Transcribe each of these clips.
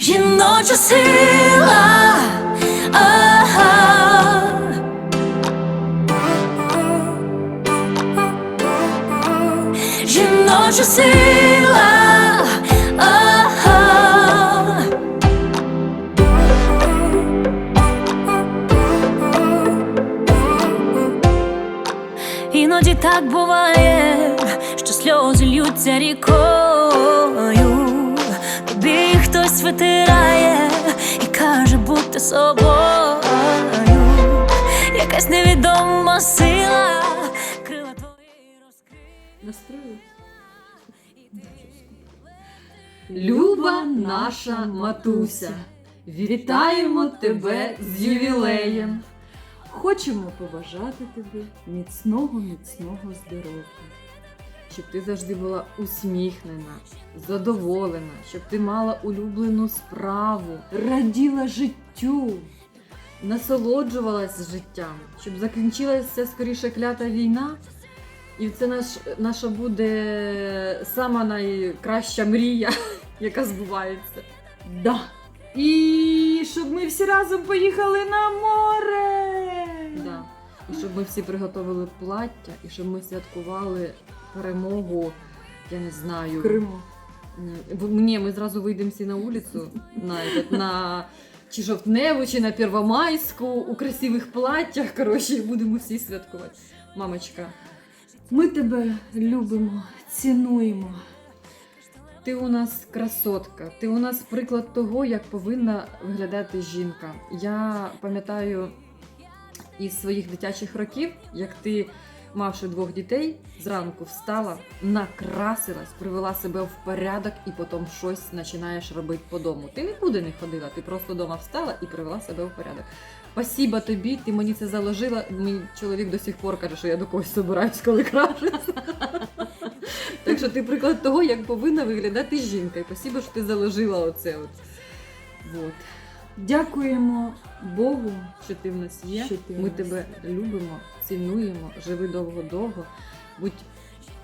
жіноча сила. Ага. Жіноча сила. Ага. Іноді так буває, що сльози льються рікою. Хтось витирає і каже бути собою. Якась невідома сила, крила твої розкриє. Настрою. Люба наша матуся, вітаємо тебе з ювілеєм. Хочемо побажати тобі міцного, міцного здоров'я. Щоб ти завжди була усміхнена, задоволена, щоб ти мала улюблену справу, раділа життю, насолоджувалась життям, щоб закінчилася скоріше клята війна. І це наш, наша буде сама найкраща мрія, яка збувається. Да. І щоб ми всі разом поїхали на море. Да. І щоб ми всі приготували плаття, і щоб ми святкували перемогу, я не знаю. Криму. Ні, ми зразу вийдемо всі на вулицю на, на чи жовтневу, чи на Первомайську у красивих платтях. Коротше, будемо всі святкувати. Мамочка, Ми тебе любимо, цінуємо. ти у нас красотка, ти у нас приклад того, як повинна виглядати жінка. Я пам'ятаю із своїх дитячих років, як ти, мавши двох дітей, зранку встала, накрасилась, привела себе в порядок і потім щось починаєш робити по дому. Ти нікуди не ходила, ти просто вдома встала і привела себе в порядок. Спасіба тобі, ти мені це заложила. Мій чоловік до сих пор каже, що я до когось собираюсь, коли крашусь. Так що ти приклад того, як повинна виглядати жінка. І спасибо, що ти заложила оце. От. Вот. Дякуємо Богу. Що ти в нас є. Що ти в Ми нас тебе любимо, цінуємо, живи довго-довго. Будь,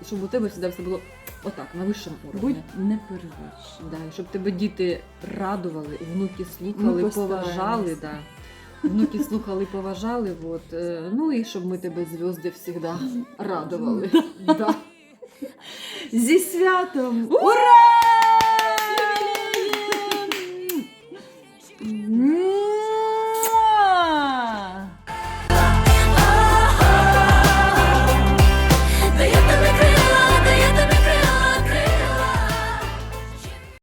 щоб у тебе завжди все було отак, на вищому уровні. Будь не перевершена. Да, і щоб тебе діти радували, внуки слухали, Ми поважали. Да. Внуки слухали, поважали. Вот. е, Ну і щоб ми тебе зв'язки завжди радували. Да. Зі святом! Ура!